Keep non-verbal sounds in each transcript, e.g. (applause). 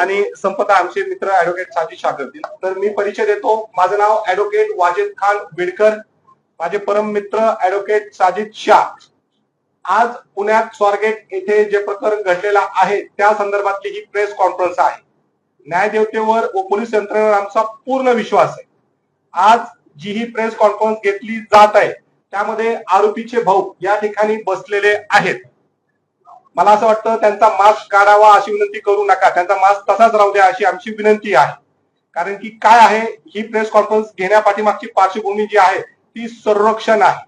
आणि संपता आमचे मित्र ऍडव्होकेट साजिद शाह करतील तर मी परिचय देतो. माझं नाव ऍडव्होकेट वाजिद खान विडकर. माझे परम मित्र ऍडव्होकेट साजिद शाह. आज पुण्यात स्वारगेट येथे जे प्रकरण घडलेलं आहे त्या संदर्भातली ही प्रेस कॉन्फरन्स आहे. न्यायदेवतेवर व पोलीस यंत्रणेवर आमचा पूर्ण विश्वास आहे. आज जी ही प्रेस कॉन्फरन्स घेतली जात आहे त्यामध्ये आरोपीचे भाऊ या ठिकाणी बसलेले आहेत. मला असं वाटतं त्यांचा मास्क काढावा अशी विनंती करू नका. त्यांचा मास्क तसाच राहू द्या अशी आमची विनंती आहे. कारण की काय आहे ही प्रेस कॉन्फरन्स घेण्यापाठीमागची पार्श्वभूमी जी आहे ती संरक्षण आहे.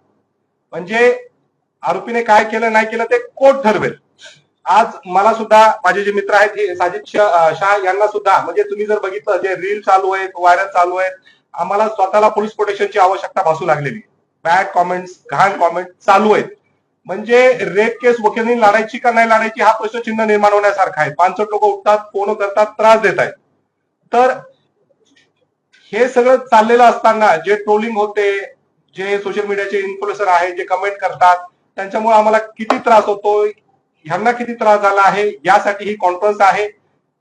म्हणजे आरोपीने काय केलं नाही केलं ते कोर्ट ठरवेल? आज मला सुद्धा माझे जे मित्र आहेत हे साजिद शाह यांना सुद्धा म्हणजे तुम्ही जर बघितलं जे रील चालू आहेत व्हायरल चालू आहेत आम्हाला स्वतःला पोलीस प्रोटेक्शनची आवश्यकता भासू लागलेली. बॅड कॉमेंट्स घाण कॉमेंट चालू आहेत. म्हणजे रेप केस वकिलांनी लढायची का नाही लढायची हा प्रश्न चिन्ह निर्माण होण्यासारखा आहे. पानसट लोक उठतात फोन करतात त्रास देत आहेत. तर हे सगळं चाललेलं असताना जे ट्रोलिंग होते जे सोशल मीडियाचे इन्फ्लुएन्सर आहेत जे कमेंट करतात त्यांच्यामुळे आम्हाला किती त्रास होतोय ह्यांना किती त्रास झाला आहे यासाठी ही कॉन्फरन्स आहे.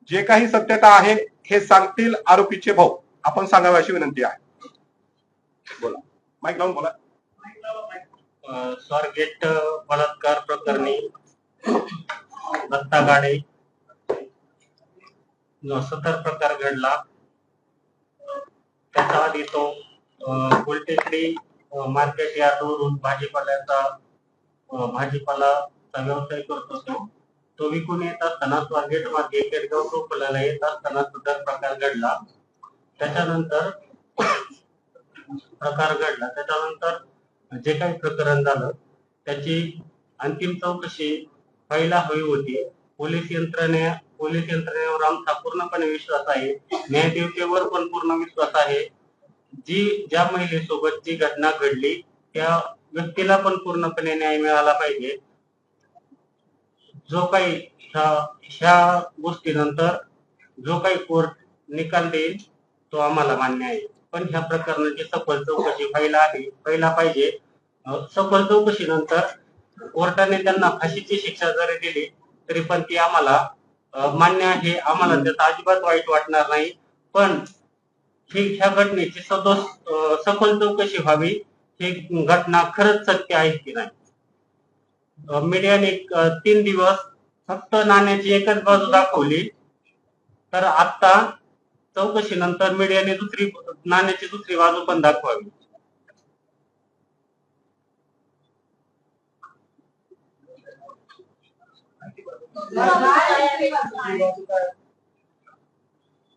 जे काही सत्यता आहे हे सांगतील आरोपीचे भाऊ. आपण सांगावे अशी विनंती आहे. बोला. माईक लावून बोला. स्वारगेट बलात्कार प्रकरणी दत्ता गाडे जो सतर प्रकार घडला त्याच्या आधी तो अ, गुलटेकडी मार्केट यार्डवरून भाजीपाल्याचा भाजीपालाचा व्यवसाय करत होतो तो विकून येत असताना स्वारगेट मार्गे केडगाव टोपल्याला येत असताना सदर प्रकार घडला. त्याच्यानंतर प्रकार घडला. त्याच्यानंतर जे काही प्रकरण झालं त्याची अंतिम चौकशी व्हायला हवी होती. पोलीस यंत्रणे पोलीस यंत्रणेवर आमचा पूर्णपणे विश्वास आहे. न्यायदेवतेवर पण पूर्ण विश्वास आहे. जी ज्या महिलेसोबत जी घटना घडली त्या व्यक्तीला पण पूर्णपणे न्याय मिळाला पाहिजे. जो काही ह्या ह्या गोष्टीनंतर जो काही कोर्ट निकाल देईल तो आम्हाला मान्य आहे. पण ह्या प्रकरणाची सखोल चौकशी व्हायला हवी व्हायला पाहिजे. सखोल चौकशीनंतर कोर्टाने त्यांना फाशीची शिक्षा जरी दिली तरी पण ती आम्हाला मान्य आहे. आम्हाला त्याचा अजिबात वाईट वाटणार नाही. पण ही ह्या घटनेची सदोष सखोल चौकशी व्हावी ही घटना खरंच सत्य आहे की नाही? मीडियाने तीन दिवस फक्त नाण्याची एकच बाजू दाखवली. तर आता चौकशीनंतर मीडियाने दुसरी नाण्याची दुसरी बाजू पण दाखवावी.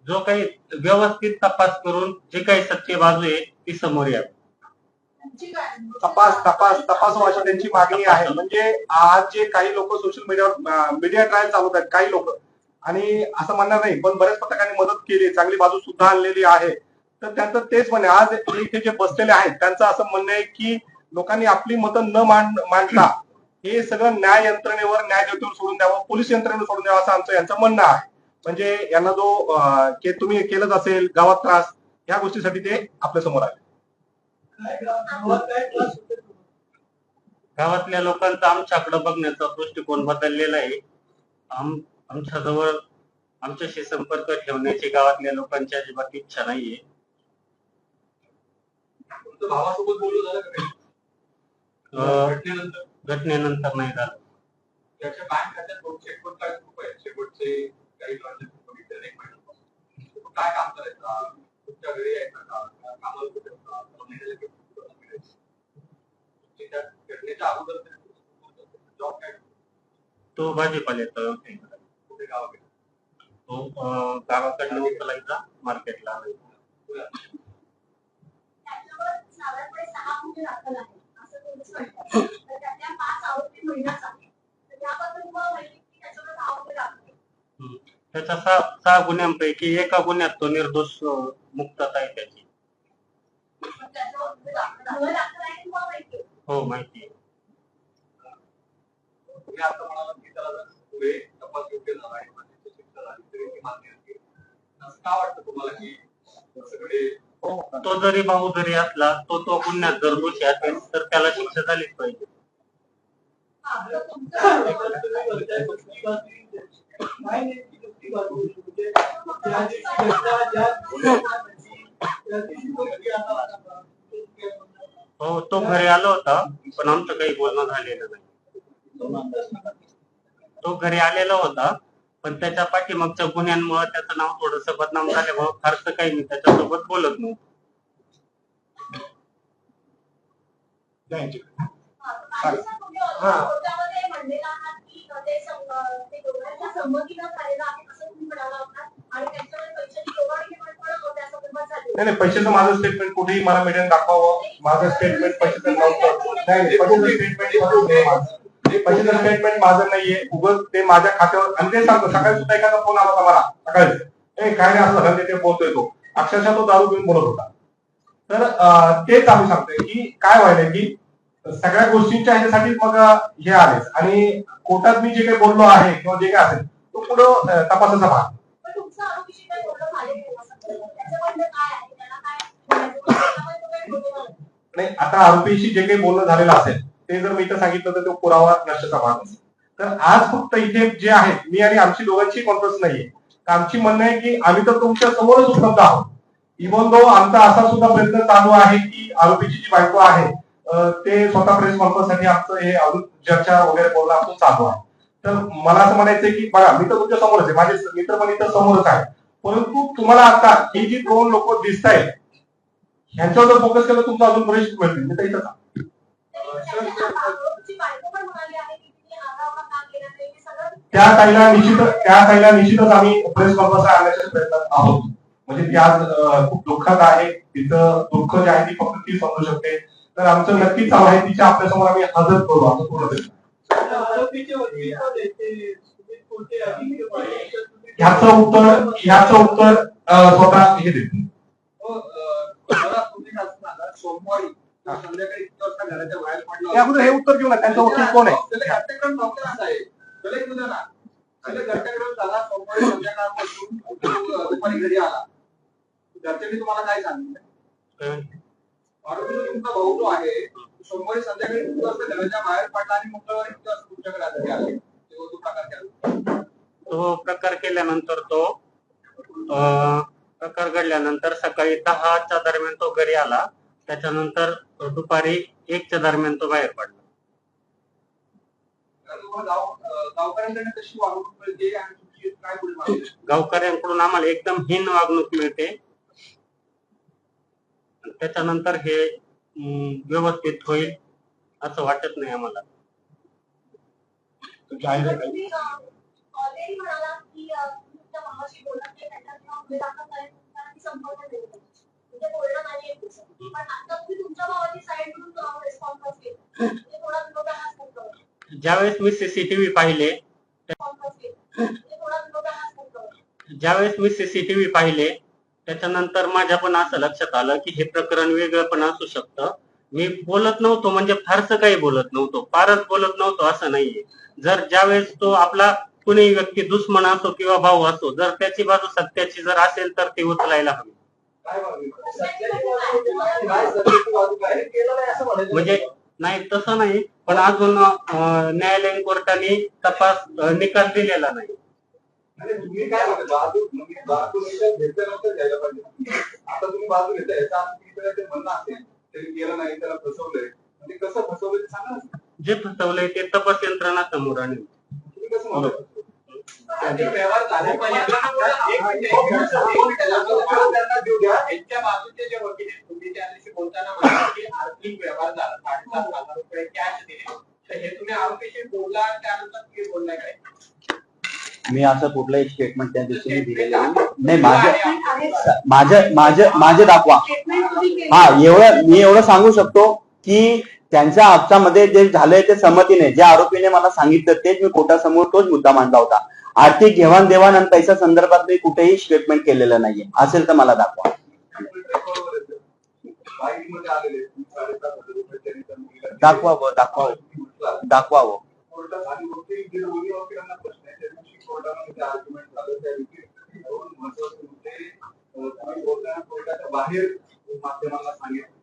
जो काही व्यवस्थित तपास करून जे काही सत्य बाजू आहे ती समोर यावी तपास तपास तपास अशी त्यांची मागणी आहे. म्हणजे आज जे काही लोक सोशल मीडियावर मीडिया ट्रायल चालवत आहेत काही लोक आणि असं म्हणणार नाही पण बऱ्याच पथकांनी मदत केली चांगली बाजू सुद्धा आणलेली आहे. तर त्यांचं तेच म्हणे आज इथे जे बसलेले आहेत त्यांचं असं म्हणणं आहे की लोकांनी आपली मतं न मांडता हे सगळं न्याय यंत्रणेवर न्यायदेवतेवर सोडून द्यावं पोलीस यंत्रणेवर सोडून द्यावं असं आमचं यांचं म्हणणं आहे. म्हणजे यांना जो के तुम्ही केलंच असेल गावात त्रास ह्या गोष्टीसाठी ते आपल्यासमोर आले. गावातल्या लोकांचा आमच्याकडे बघण्याचा दृष्टिकोन बदललेला आहे. आम आमच्या जवळ आमच्याशी संपर्क ठेवण्याची गावातल्या लोकांची अजिबात इच्छा नाहीये तुमचं भावासोबत बोलणं झालं का अं, नाही? घटनेनंतर घटनेनंतर नाही झालं त्याच्या बँक खात्यात दोनशे एकोणचाळीस रुपये शेवटचे काही ट्रान्झॅक्शन बघितले नाही महिन्यापासून. तुम्ही काय काम करायचा तुमच्या घरी यायचा का का कामाला कुठे होता? का महिन्याला किती पगार मिळायचा? तुमची त्या घटनेच्या अगोदर जॉब काय तो भाजीपाल्याचा. कुठे गावाकडे तो गावाकडनं उचलायचा मार्केटला. की. त्याच्या सहा सहा गुन्ह्यांपैकी एका गुन्ह्यात तो निर्दोष मुक्तता आहे त्याची. हे माहिती आहे. तपास योग्य झाला आहे मान्य आहे असं का वाटतं तुम्हाला की सगळे तो जरी भाऊ जरी असला तो तो गुन्ह्यात जर दोषी असेल तर त्याला शिक्षा झालीच पाहिजे. हो तो घरी आला होता पण आमचं काही बोलणं झालेलं नाही. तो घरी आलेला होता पण त्याच्या पाठीमागच्या गुन्ह्यांमुळे त्याचं नाव थोडस बदनाम झाल्यामुळे फारसं काही मी त्याच्यासोबत बोलत. हा, हा. नाही नाही पैशाचं माझं स्टेटमेंट कुठेही मला मीडियाने दाखवावं. माझं स्टेटमेंट पैशाचं नव्हतं. नाही नाही पैशाचं स्टेटमेंट ते पैशाचं स्टेटमेंट माझं नाहीये. उगच ते माझ्या खात्यावर आणि ते सांगतो. सकाळी सुद्धा एखादा फोन आला होता मला. सकाळी. ए काय नाही असं झालं ते बोलतोय तो. अक्षरशः तो दारू घेऊन बोलत होता. तर तेच आम्ही सांगतोय की काय व्हायलंय की सगळ्या गोष्टींच्या ह्याच्यासाठी मग हे आलेच. आणि कोर्टात मी जे काही बोललो आहे किंवा जे काही असेल तो पुढं तपासाचा भाग. काय काय. नाही आता आरोपीशी जे काही बोलणं झालेलं असेल ते जर मी इथं सांगितलं तर तो पुरावा नष्टचा भाग असेल तर आज फक्त इथे जे आहेत मी आणि आमची दोघांची कॉन्फरन्स नाहीये. तर आमची म्हणणं आहे की आम्ही तर तुमच्या समोरच उपलब्ध आहोत. इवन दो आमचा असा सुद्धा प्रयत्न चालू आहे की आरोपीची जी बायको आहे ते स्वतः प्रेस कॉन्फरन्ससाठी आमचं हे अजून चर्चा वगैरे बोलणं आमचं चालू आहे. तर मला असं म्हणायचं की बघा मी तर तुमच्या समोरच आहे. माझे मित्र पण इथं समोरच आहे. परंतु तुम्हाला आता ही जी दोन लोक दिसत आहेत ह्यांच्यावर जर फोकस केलं तुमचा अजून बरेच मिळतील. मी तर इथं त्या ताईला निश्चित त्या ताईला निश्चितच आम्ही प्रेस कॉन्फरन्स आणण्याच्या प्रयत्नात आहोत. म्हणजे ती आज खूप दुःखात आहे. तिचं दुःख जे आहे ती फक्त ती समजू शकते. तर आमचं नक्कीच चालू आहे. तिच्या आपल्यासमोर आम्ही हजर करू. आमचं पूर्ण प्रयत्न आता उत्तर ह्याच उत्तर स्वतः हे देते सोमवारी अगोदर हे उत्तर घेऊ ना त्यांचा वकील कोण आहे? सोमवारी संध्याकाळपासून. तो दुपारी घरी आला. घरच्यांनी तुम्हाला काय सांगितलं आरोपी जो तुमचा भाऊ जो आहे सोमवारी संध्याकाळी किती वाजता घराच्या बाहेर पडला आणि मंगळवारी किती वाजता तुमच्याकडे घरी आले. तो तो प्रकार केला. तो प्रकार केल्यानंतर तो अं, प्रकार घडल्यानंतर सकाळी दहाच्या दरम्यान तो घरी आला. त्याच्यानंतर दुपारी एकच्या दरम्यान तो बाहेर पडला? गावकऱ्यांकडून आम्हाला एकदम हीन वागणूक मिळते. त्याच्यानंतर हे अं, व्यवस्थित होईल असं वाटत नाही आम्हाला. म्हणजे बोलणं नाही. पण आता तुम्ही तुमच्या भावाची साईड म्हणून रिस्पॉन्स म्हणजे थोडा ज्यावेळेस मी सीसीटीव्ही पाहिले ज्यावेळेस मी सीसीटीव्ही पाहिले त्याच्यानंतर माझ्या पण असं लक्षात आलं की हे प्रकरण वेगळं पण असू शकतं. मी बोलत नव्हतो म्हणजे फारसं काही बोलत नव्हतो. फारच बोलत नव्हतो असं नाहीये. जर ज्यावेळेस तो आपला कुणी व्यक्ती दुश्मन असो किंवा भाऊ असो जर त्याची बाजू सत्याची जर असेल तर ती उचलायला हवी. म्हणजे नाही तसं नाही. पण अजून न्यायालयीन कोर्टाने तपास निकाल दिलेला नाही. आणि तुम्ही काय म्हणता? बाजू म्हणजे. जे फसवलंय ते तपास यंत्रणा समोर आणेल. त्यांना देऊ द्या यांच्या बाजूचे जे वकील आहेत तुम्ही त्या दिवशी बोलताना म्हणाला की आर्थिक व्यवहार झाला साडेसात हज़ार रुपये कॅश दिले तर हे तुम्ही आरोपीशी बोलला त्यानंतर तुम्ही बोललाय काय मी असं कुठलंही स्टेटमेंट त्या दिवशी दिलेलं नाही. नाही माझं माझं माझं माझं दाखवा हा एवढं मी एवढं सांगू शकतो की त्यांच्या हप्त्यामध्ये जे झालंय ते संमतीने ज्या आरोपीने मला सांगितलं तेच मी कोर्टासमोर तोच मुद्दा मांडला होता. आर्थिक घेवाण देवाण आणि पैसा संदर्भात मी कुठेही स्टेटमेंट केलेलं नाहीये. असेल तर मला दाखवा. बाईकमध्ये आलेले साडेसात दाखवावं दाखवावं. दाखवावं. बाहेर माध्यमांना सांगितलं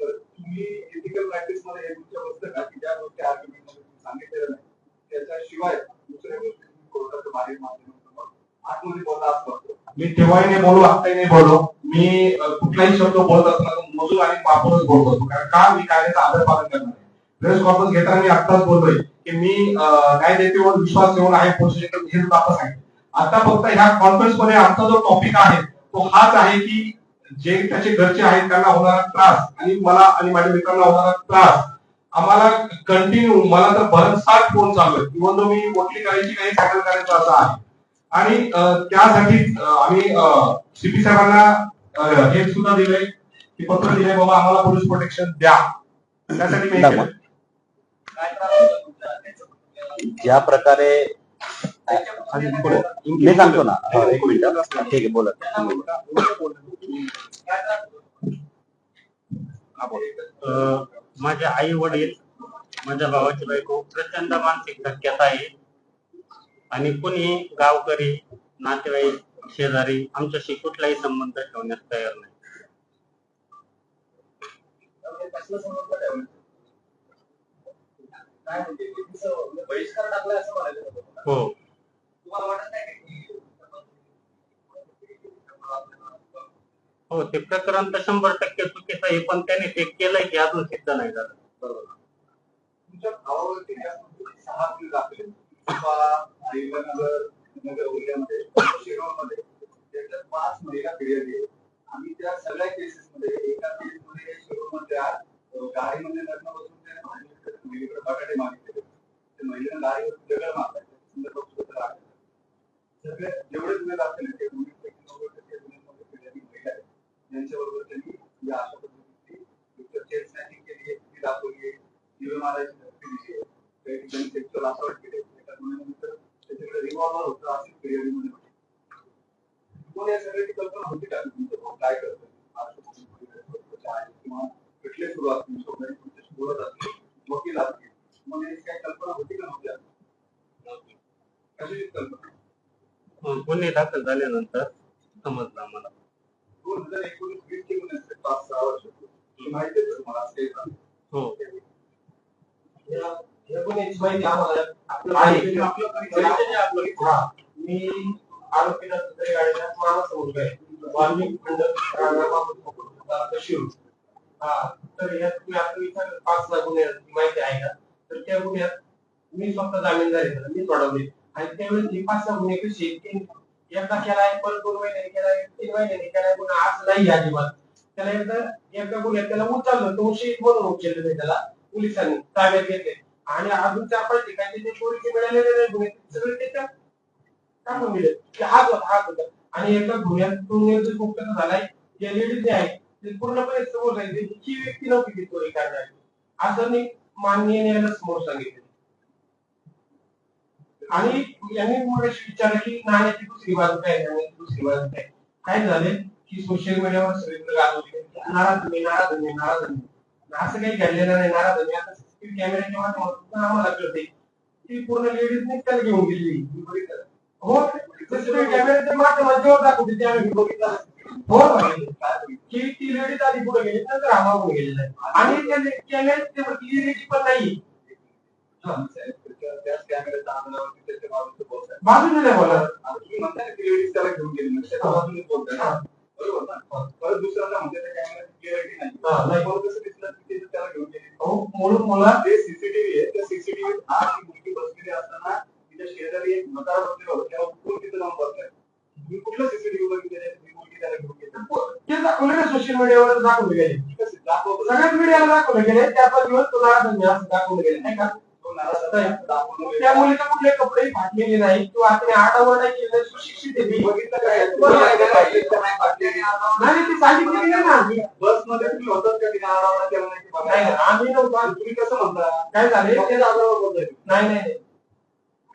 तुम्ही एथिकल प्रॅक्टिसमध्ये हे तुमच्या बसतं का की ज्या गोष्टी आर्ग्युमेंटमध्ये तुम्ही सांगितलेलं नाही त्याच्याशिवाय दुसऱ्या गोष्टी तुम्ही कोर्टाच्या बाहेर माध्यमांसमोर आतमध्ये बोलला असतो मी तेव्हाही नाही बोलू आत्ताही नाही बोललो मी कुठलाही शब्द बोलत असताना तो मोजून आणि वापरूनच बोलत असतो. कारण का मी कायद्याचा आदर पालन करणार प्रेस कॉन्फरन्स घेताना मी आत्ताच बोलतोय की मी अ, न्यायदेतेवर विश्वास ठेवून आहे पोलीस स्टेशन हे सुद्धा आता सांगितलं. आता फक्त ह्या कॉन्फरन्समध्ये आमचा जो टॉपिक आहे तो हाच आहे की जे त्याचे घरचे आहेत त्यांना होणारा त्रास. आणि मला आणि माझ्या मित्रांना होणारा त्रास. आम्हाला कंटिन्यू मला तर भरमसाठ फोन चालू आहे इव्हन तो मी मोठी करायची काही हँडल करायचं असं आहे. आणि त्यासाठी आम्ही सीपी साहेबांना हे सुद्धा दिलंय की पत्र दिलंय बाबा आम्हाला पोलीस प्रोटेक्शन द्या. त्यासाठी मी ज्या प्रकारे मी सांगतो ना. एक मिनिट. ठीक आहे बोला. माझे आई वडील माझ्या भावाची बायको प्रचंड मानसिक धक्क्यात आहे. आणि कुणी गावकरी नातेवाईक शेजारी आमच्याशी कुठलाही संबंध ठेवण्यास तयार नाही. हो कसलं समजलं त्यावेळेस? काय म्हणजे तिचं बहिष्कार टाकलाय असं म्हणायचं होतं तुम्हाला? हो तुम्हाला वाटत नाही का की हो ते प्रकरण तर शंभर टक्के चुकीचं आहे पण त्याने ते केलंय की अजून सिद्ध नाही झालं बरोबर. तुमच्या भावावरती त्यामध्ये सहा गुन्हे दाखल आहेत. नगर त्याच्यात पाच महिला फिर्यादी आहेत. त्या सगळ्या केसेस मध्ये एका केस मध्ये गाडीमध्ये लग्न बसून त्या महिलेकडे महिलेकडे बटाटे मागितले ते महिलेनं गाडीवर दगड सगळे जेवढे गुन्हे दाखल ते यांच्याबरोबर त्यांनी या अशा पद्धतीची स्नॅचिंग केली आहे दाखवली आहे दिली आहे काही ठिकाणी एका त्याच्याकडे अशी म्हटलं. तुम्हाला या सगळ्याची कल्पना होती का तुमचं काय किंवा कुठले तुमच्याशी बोलत वकील तुम्हाला याची काही कल्पना होती का कल्पना गुन्हे दाखल झाल्यानंतर समजलं आम्हाला दोन हजार एकोणीस वीस चे पाच सहा वर्ष माहिती आहे. तुम्हाला असं? हो हा. मी आरोपीला गाडीला मुलगा आहे वाल्मिक खंड शिव. हा. तर यात तुम्ही आता विचार पाच गुन्ह्याची माहिती आहे का तर त्या गुन्ह्यात मी स्वतः जामीनदार मी सोडवले आणि त्यावेळेस ही पाच सहा गुन्हे कशी एकदा केलाय परत दोन महिन्याने केलाय तीन महिन्याने केलाय पुन्हा आज नाही अजिबात. त्याला एकदा एकदा गुन्ह्यात त्याला उचललं तो शहीद म्हणून उचललं नाही त्याला पोलिसांनी ताब्यात घेतले. आणि अजून चार पाच ठिकाणी ते चोरीचे मिळालेले नाही गुन्हे सगळे त्याच्या टाकून दिले. की हात होता हात होता. आणि एका गुन्ह्यातून निर्देश मुक्त झालाय. या लेडीज जे आहे ते पूर्णपणे समोर सांगितले ही व्यक्ती नव्हती ती चोरी करणारी. असं मी माननीय न्यायालयाला समोर सांगितले आणि यांनी मग विचारलं की नाण्याची दुसरी बाजू काय नाण्याची दुसरी बाजू काय? काय झाले? की सोशल मीडियावर सगळीकडे गाजवले नाराज तुम्ही नाराज तुम्ही नाराज तुम्ही असं काही घडलेलं नाही नाराज तुम्ही आता सीसीटीव्ही कॅमेऱ्याच्या माध्यमातून आम्हाला कळते ती पूर्ण लेडीजने त्याला घेऊन गेली. हो सीसीटीव्ही कॅमेऱ्याच्या माध्यमात जेव्हा दाखवते ते आम्ही बघितलं. हो की ती लेडीज आधी पुढे गेली नंतर आम्हाला गेलेलं आहे. आणि त्या कॅमेऱ्यात पण नाही. त्याच बाजूने नाही बोला तुम्ही म्हणताय ना की लेडीज त्याला घेऊन गेली म्हणजे त्याच्या बाजूने बोलताय ना. बरोबर ना? परत दुसऱ्यांदा म्हणते त्या कॅमेऱ्याची क्लिअरिटी नाही. हा, नाही. परत कसं दिसलं की त्याला घेऊन गेली. हो म्हणून मला ते सीसीटीव्ही आहे त्या सीसीटीव्ही आज ती मुलगी बसलेली असताना तिच्या शेजारी एक मतार बसलेला होता. तेव्हा कोण तिथं जाऊन बसलाय. तुम्ही कुठलं सीसीटीव्ही बघितलं ती मुलगी त्याला घेऊन गेली. ते दाखवले ना सोशल मीडियावर दाखवले गेले सगळ्याच मीडियाला दाखवले गेले त्या पाच दिवस तो दाखवले गेले नाही का? त्या मुलीला कुठले कपडे फाटलेले नाही किंवा तिने आडावडा केलं सुशिक्षित आहे ती. बघितलं काय नाही ती सांगितली नाही ना बसमध्ये तुम्ही होतात का तिने आरडाओरडा केला नाही आम्ही नव्हतो तुम्ही कसं म्हणता काय झाले ते कशाच्या आधारावर नाही नाही नाही.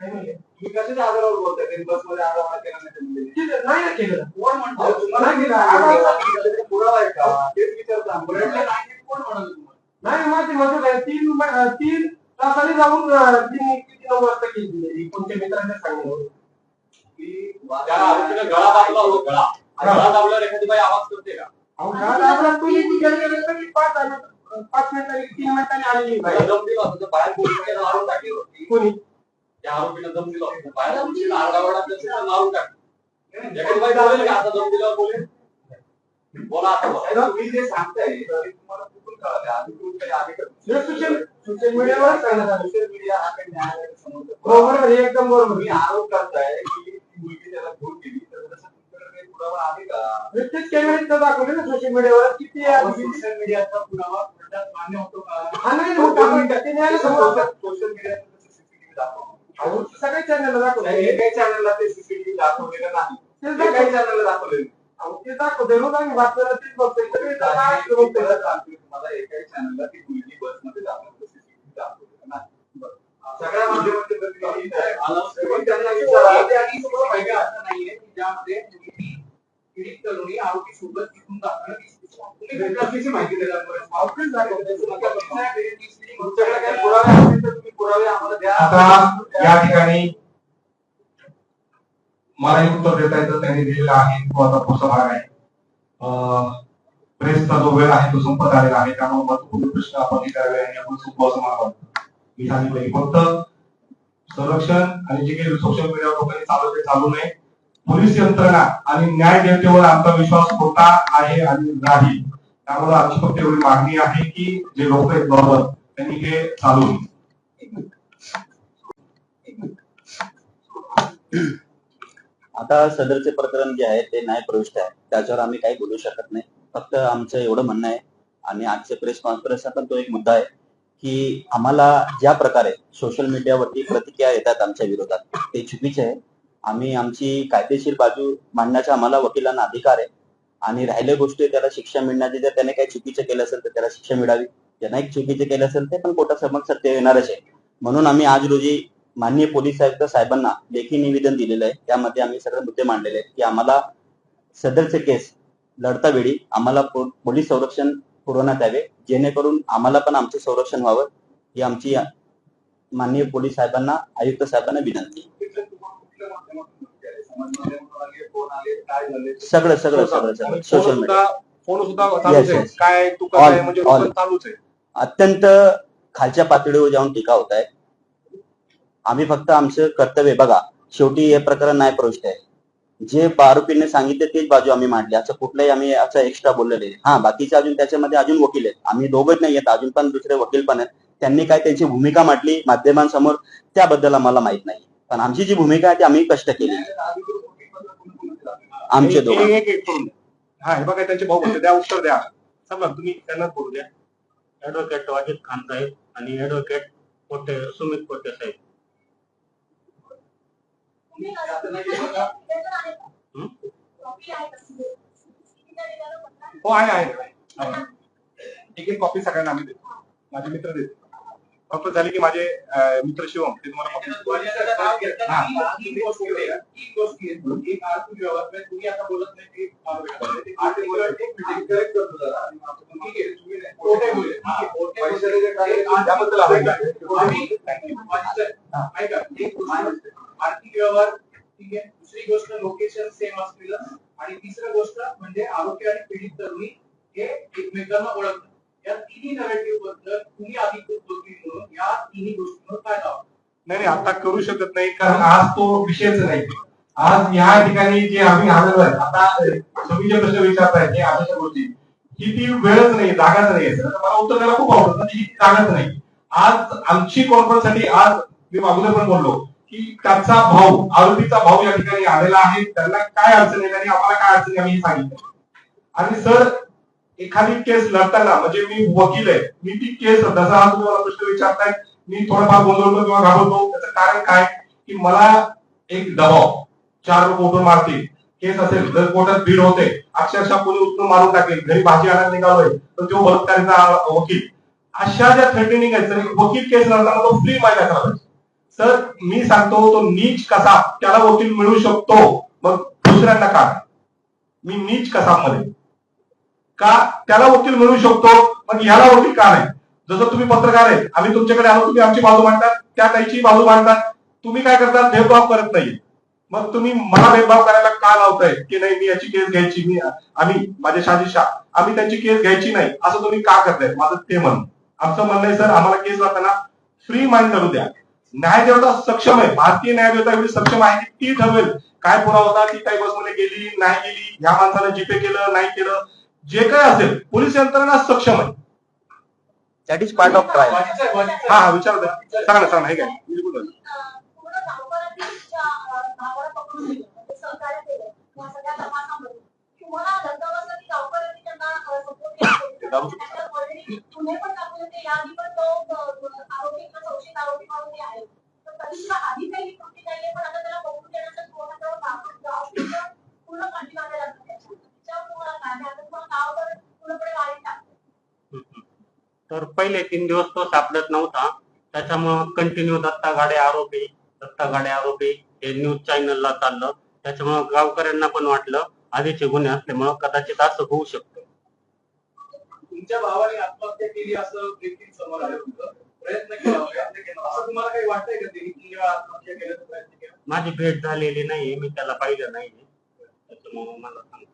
नाही म्हणले. तुम्ही कशाच्या आधारावर बोलताय त्यांनी बसमध्ये आरडाओरडा केला नाही केलं, नाही केलं कोण म्हणतो तुम्हाला केलं. आरडाओरडा पुरावा आहे का तेच विचारता नाही कोण म्हणाल तुम्हाला नाही माझी मदत आहे तीन तीन तासाने जाऊन तीन किती नऊ वाजता केली कोणत्या मित्राच्या सांगितलं की गळा दाबला गळा. आणि गळा दाबल्यावर एखादी बाई आवाज करते का? अहो, तुम्ही गेले तरी पाच आले- पाच मिनिटांनी तीन मिनिटांनी आलेली बाई. त्याला दम दिला होता तर बाहेर पोलिसांनी मारून टाकली होती. कोणी? त्या आरोपीने दम दिला होता बाहेर पोलिसांनी आरडाओरडा केला, मारून टाकली. बाई बोलेल का आता दोन दिल्यावर बोलेल? बोला आता तुम्ही जे सांगताय तुम्हाला सोशल मीडियावर सोशल मीडिया हा काही न्यायालयाचा बरोबर आहे, एकदम बरोबर आरोप करताय की ती मुलगी त्याला फोन केली तर तसं तुमच्याकडे काही पुरावा आहे का दाखवले ना सोशल मीडियावर किती आहे सोशल मीडियाचा पुरावा कोर्टात मान्य होतो का हा नाही. होत ते न्यायालयासमोर सोशल मीडियाचं सीसीटीव्ही दाखवा सगळ्या चॅनलला दाखवलं नाही, हे काही चॅनलला ते सीसीटीव्ही दाखवलेलं नाही. ते काही चॅनलला दाखवलेलं आमची अहो, ते आम्ही बातम्याला तेच बघतोय सगळे जण बघतोय. तुम्हाला एकाही चॅनलला ती मुलगी बसमध्ये दाखवलं सगळ्या माध्यमांचे प्रतिनिधी त्यांना विचारा. आणि तुम्हाला माहिती आहे असं नाहीये की ज्यामध्ये मुलगी पीडित तरुणी आरोपी सोबत तिथून दाखल तुम्ही तुम्ही माहिती देणार बरं? ऑफिस दाखवते. तुमच्याकडे काही पुरावे असतील तर तुम्ही पुरावे आम्हाला द्या आता या ठिकाणी मलाही उत्तर देता येतं त्यांनी दिलेलं आहे तो आता पुढचा भाग आहे. अं, प्रेसचा जो वेळ आहे तो संपत आलेला आहे त्यामुळे महत्त्वपूर्ण प्रश्न आपण विचारावे आणि आपण सोपं असं मला मी सांगितलं फक्त संरक्षण आणि जे काही सोशल मीडियावर लोकांनी चालू ते चालू नये. पोलीस यंत्रणा आणि न्याय देवतेवर आमचा विश्वास होता आहे आणि नाही. त्यामुळे आमची फक्त एवढी मागणी आहे की जे लोक आहेत बरोबर त्यांनी हे चालू. नये. आता सदरचे प्रकरण जे आहे ते न्याय प्रविष्ट आहे. त्याच्यावर आम्ही काही बोलू शकत नाही. फक्त आमचं एवढं म्हणणं आहे आणि आजच्या प्रेस कॉन्फरन्सचा पण तो एक मुद्दा आहे की आम्हाला ज्या प्रकारे सोशल मीडियावरती प्रतिक्रिया येतात आमच्या विरोधात ते चुकीचे आहे. आम्ही आमची कायदेशीर बाजू मांडण्याचा आम्हाला वकिलांना अधिकार आहे आणि राहिल्या गोष्टी त्याला शिक्षा मिळण्याची जर त्याने काही चुकीचं केलं असेल तर त्याला शिक्षा मिळावी. ज्यांना एक चुकीचे केलं असेल ते पण कोर्टासमोर सत्य येणारच आहे. म्हणून आम्ही आज रोजी माननीय पोलीस आयुक्त साहेबांना लेखी निवेदन दिलेलं आहे. त्यामध्ये आम्ही सगळे मुद्दे मांडलेले आहेत की आम्हाला सदरचे केस लढता वेळी आम्हाला पोलीस संरक्षण पुरवण्यात यावे. जेणेकरून आम्हाला पण आमचं संरक्षण व्हावं. ही आमची माननीय पोलीस साहेबांना आयुक्त साहेबांना विनंती? सगळं सगळं सगळं सगळं. सोशल मीडिया फोन सुद्धा. काय तू म्हणजे चालूच आहे. अत्यंत खालच्या पातळीवर जाऊन टीका होत आहे. आम्ही फक्त आमचं कर्तव्य बघा शेवटी हे प्रकरण नाही प्रविष्ट आहे. जे आरोपीने सांगितले तेच बाजू आम्ही मांडली. असं कुठलाही आम्ही असं एक्स्ट्रा बोललेले हा बाकीचे अजून त्याच्यामध्ये अजून वकील आहेत. आम्ही दोघंच नाही आहेत. अजून पण दुसरे वकील पण आहेत. त्यांनी काय त्यांची भूमिका मांडली? माध्यमांसमोर त्याबद्दल आम्हाला माहीत नाही. पण आमची जी भूमिका आहे ती आम्ही कष्ट केली आमचे दोघं. हा हे बघा त्यांचे भाऊ द्या उत्तर द्या. समजा तुम्ही त्यांनाच बोलू द्या. ऍडव्होकेट वाजिद खान साहेब आणि ऍडव्होकेट कोटे सुमित कोटे साहेब तुम्ही असं निवेदन आहे का? हो आहे आहे आहे. एक एक कॉपी सगळ्यांना आम्ही देतो माझे मित्र देतो फक्त झाले की माझे मित्र शिवम ते तुम्हाला आर्थिक व्यवहार ठीक आहे, दुसरी गोष्ट लोकेशन सेम असलेलं. आणि तिसरी गोष्ट म्हणजे आरोपी आणि पीडित तरुणी हे एकमेकांना ओळखतात. या तिन्ही नरेटिव्हबद्दल तुम्ही अधिकृत वकील म्हणून या तिन्ही गोष्टींवर काय लावा नाही नाही आता करू शकत नाही कारण आज तो विषयच नाही. आज या ठिकाणी जे आम्ही आहे आता तुम्ही जे प्रश्न विचारताय हे अशा गोष्टी. ही ती वेळच नाही जागाच नाही. सर मला उत्तर द्यायला खूप आवडतं ही जागाच नाही. आज आमची कॉन्फरन्ससाठी आज मी अगोदर पण बोललो की त्याचा भाऊ आरोपीचा भाऊ या ठिकाणी आलेला आहे त्यांना काय अडचण आहे आणि आम्हाला काय अडचण आहे आम्ही हे सांगितलं. आणि सर एखादी केस लढताना म्हणजे मी वकील आहे मी ती केस जसा हा तुम्हाला मला प्रश्न विचारताय मी थोडाफार गोंधळतो किंवा घाबरतो त्याचं कारण काय? की मला एक दबाव चार लोक उठून मारतील केस असेल जर कोर्टात भीड होते अक्षरशः कोणी उठून मारून टाकेल घरी भाजी आणायला निघालोय तर तो बलात्कारीचा वकील. अशा ज्या थ्रेटनिंग आहेत वकील केस लढताना तो फ्री माहिती असला सर मी सांगतो तो नीच कसा त्याला वकील मिळू शकतो मग दुसऱ्यांना का? मी नीच कसा मध्ये का? त्याला वकील मिळू शकतो मग ह्याला वकील का नाही? जसं तुम्ही पत्रकार आहे आम्ही तुमच्याकडे आलो तुम्ही आमची बाजू मांडतात त्या त्याची बाजू मांडतात. तुम्ही काय करतात? भेदभाव करत नाही. मग तुम्ही मला भेदभाव करायला का लावताय? की नाही मी याची केस घ्यायची मी आम्ही माझ्या शाजी शाह आम्ही त्यांची केस घ्यायची नाही असं तुम्ही का करताय? माझं ते म्हण आमचं म्हणणं आहे सर आम्हाला केस जाताना फ्री माइंड करू द्या. न्याय देवता सक्षम आहे. भारतीय न्याय देवता एवढी सक्षम आहे की ती ठरवेल. काय पुरावा होता ती काही बसमध्ये गेली नाही गेली या माणसानं जिपे केलं नाही केलं जे काय असेल पोलीस यंत्रणा सक्षम आहे. That is part of trial हा. हा विचार सांगा ना सांगा हे काय? बिलकुल. आधी काही नाहीये, पण आता त्याला देण्याचं पूर्ण- पूर्ण तर पहिले तीन दिवस तो सापडत नव्हता. त्याच्यामुळं कंटिन्यू दत्ता गाडे आरोपी दत्ता गाडे आरोपी हे न्यूज चॅनलला चाललं. त्याच्यामुळं गावकऱ्यांना पण वाटलं आधीचे गुन्हे असल्यामुळं कदाचित असं होऊ शकतं. तुमच्या भावाने आत्महत्या केली असं देखील समोर आलं होतं. प्रयत्न केला असं तुम्हाला काही वाटतंय का त्यांनी तीन वेळा आत्महत्या केल्याचा प्रयत्न केला? माझी भेट झालेली नाहीये मी त्याला पाहिलं नाही त्याच्यामुळं मला सांगते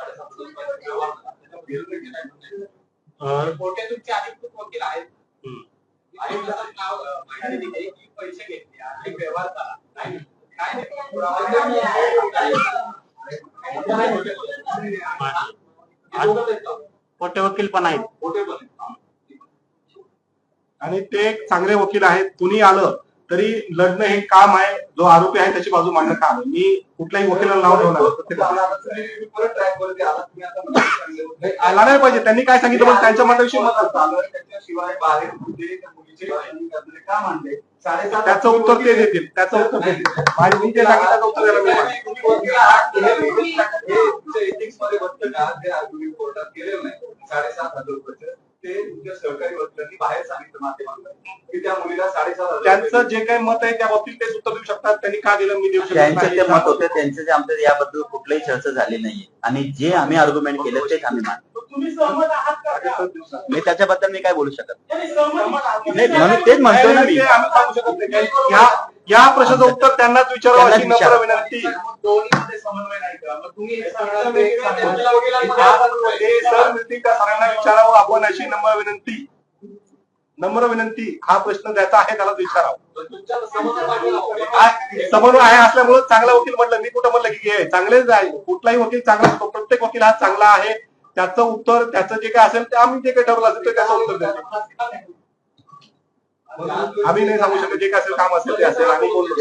सुन तुमचे अधिकृत वकील आहेत आयुक्ताचं नाव माहिती दिली की पैसे घेतले आणि व्यवहार झाला नाही काय मोठे वकील पण आहेत पण आहेत. आणि ते एक चांगले वकील आहेत कुणी आलं तरी लढणं हे काम आहे जो आरोपी आहे त्याची बाजू मांडणं काम आहे. मी कुठल्याही वकिलाला नाव ठेवणार आला. नाही, पाहिजे. त्यांनी काय सांगितलं पण त्यांच्या मताविषयी बाहेर त्याचं उत्तर ते देतील. त्याचं उत्तर ते देतील. मी ते सांगितलं उत्तर द्यायला मी साडेसात हजार रुपयाचं. ते तुमच्या सहकारी वकिलांनी बाहेर सांगितलं माध्यमांना की त्या मुलीला साडेसात हजार त्यांचं जे काही मत आहे त्या बाबतीत तेच उत्तर देऊ शकतात त्यांनी का दिलं मी देऊ शकत त्यांचं नाही. ते मत होते त्यांचं जे आमचं याबद्दल कुठलीही चर्चा झाली नाहीये आणि जे आम्ही आर्ग्युमेंट केले तेच आम्ही मानतो तुम्ही सहमत आहात का बाकीचं दिवसात. मी त्याच्याबद्दल मी काय बोलू शकत नाही. नाही, सहमत आहात. नाही म्हणून तेच म्हणतोय ना मी ते आम्ही सांगू शकत नाही या प्रश्नाचं उत्तर त्यांनाच विचारावं अशी नम्र. विनंती. मग दोन्हीमध्ये समन्वय नाही का? मग तुम्ही हे सांगणार वकिला- ते वकिला- वकिलांना सांगा. दहा हजार ते सर मिळतील का सरांना विचारावं? आपण अशी नम्र विनंती. नम्र विनंती. हा प्रश्न त्याचा आहे त्याला विचारावं. तुमच्यासमोर पाठवलं. समन्वय आहे असल्यामुळे चांगला वकील म्हटलं. मी कुठं म्हणलं की हे चांगलेच आहे. कुठलाही वकील चांगला असतो. प्रत्येक वकील हा चांगला आहे. त्याचं उत्तर त्याचं जे काय असेल ते आम्ही जे काही ठरवलं असेल ते त्याचं उत्तर द्यायचं आम्ही नाही सांगू शकत. जे काय असेल काम असेल ते असेल. आम्ही बोललो.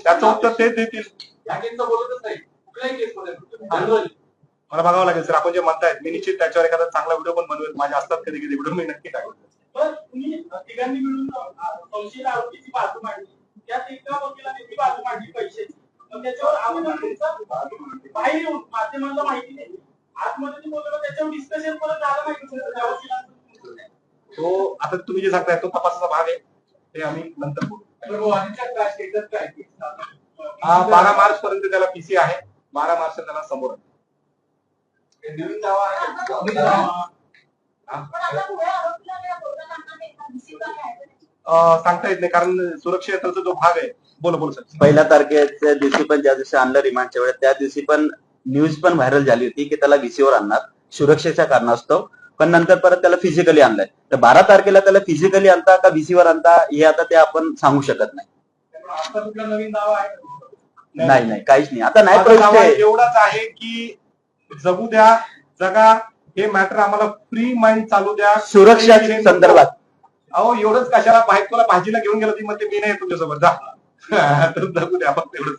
त्याचं उत्तर तेच देतील. मला बघावं लागेल सर. आपण जे म्हणतायत मी निश्चित त्याच्यावर एखादा चांगला व्हिडिओ पण बनवेल. माझ्या असतात कधी कधी व्हिडिओ मी नक्की टाकेल तिघांनी मिळून अं, संशयित आरोपीची बाजू मांडली. त्यात एका वकिलाने ती बाजू मांडली पैशाची. त्याच्यावर बाहेर माध्यमांना माहिती नाही. आतमध्ये बोललो त्याच्यावर डिस्कशन परत झालं नाही? तो आता तुम्ही जे सांगताय तो तपासाचा भाग आहे. ते आम्ही नंतर बोलू. हा बारा मार्च पर्यंत त्याला पीसी आहे. बारा मार्च त्याला समोर आहे. हे नवीन दावा आहे. सांगता येत नाही. कारण सुरक्षा यंत्राचा जो भाग आहे बोला बोला सर. पहिल्या तारखेच्या दिवशी पण ज्या दिवशी आणलं रिमांडच्या वेळेस त्या दिवशी पण न्यूज पण व्हायरल झाली होती की त्याला व्हीसीवर आणणार. सुरक्षेच्या कारणास्तव. पण नंतर परत त्याला फिजिकली आणलंय. तर बारा तारखेला त्याला फिजिकली आणता का व्हीसीवर आणता हे आता ते आपण सांगू शकत नाही? नाही नाही काहीच नाही. आता नाही आहे. एवढंच आहे की जगू द्या जगा हे मॅटर आम्हाला फ्री माइंड चालू द्या. सुरक्षा संदर्भात. अहो एवढंच कशाला बाहेर तुला भाजीला घेऊन गेलं ती म्हणते मी नाही तुमच्यासोबत. जा. (laughs) तर जगू द्या फक्त एवढंच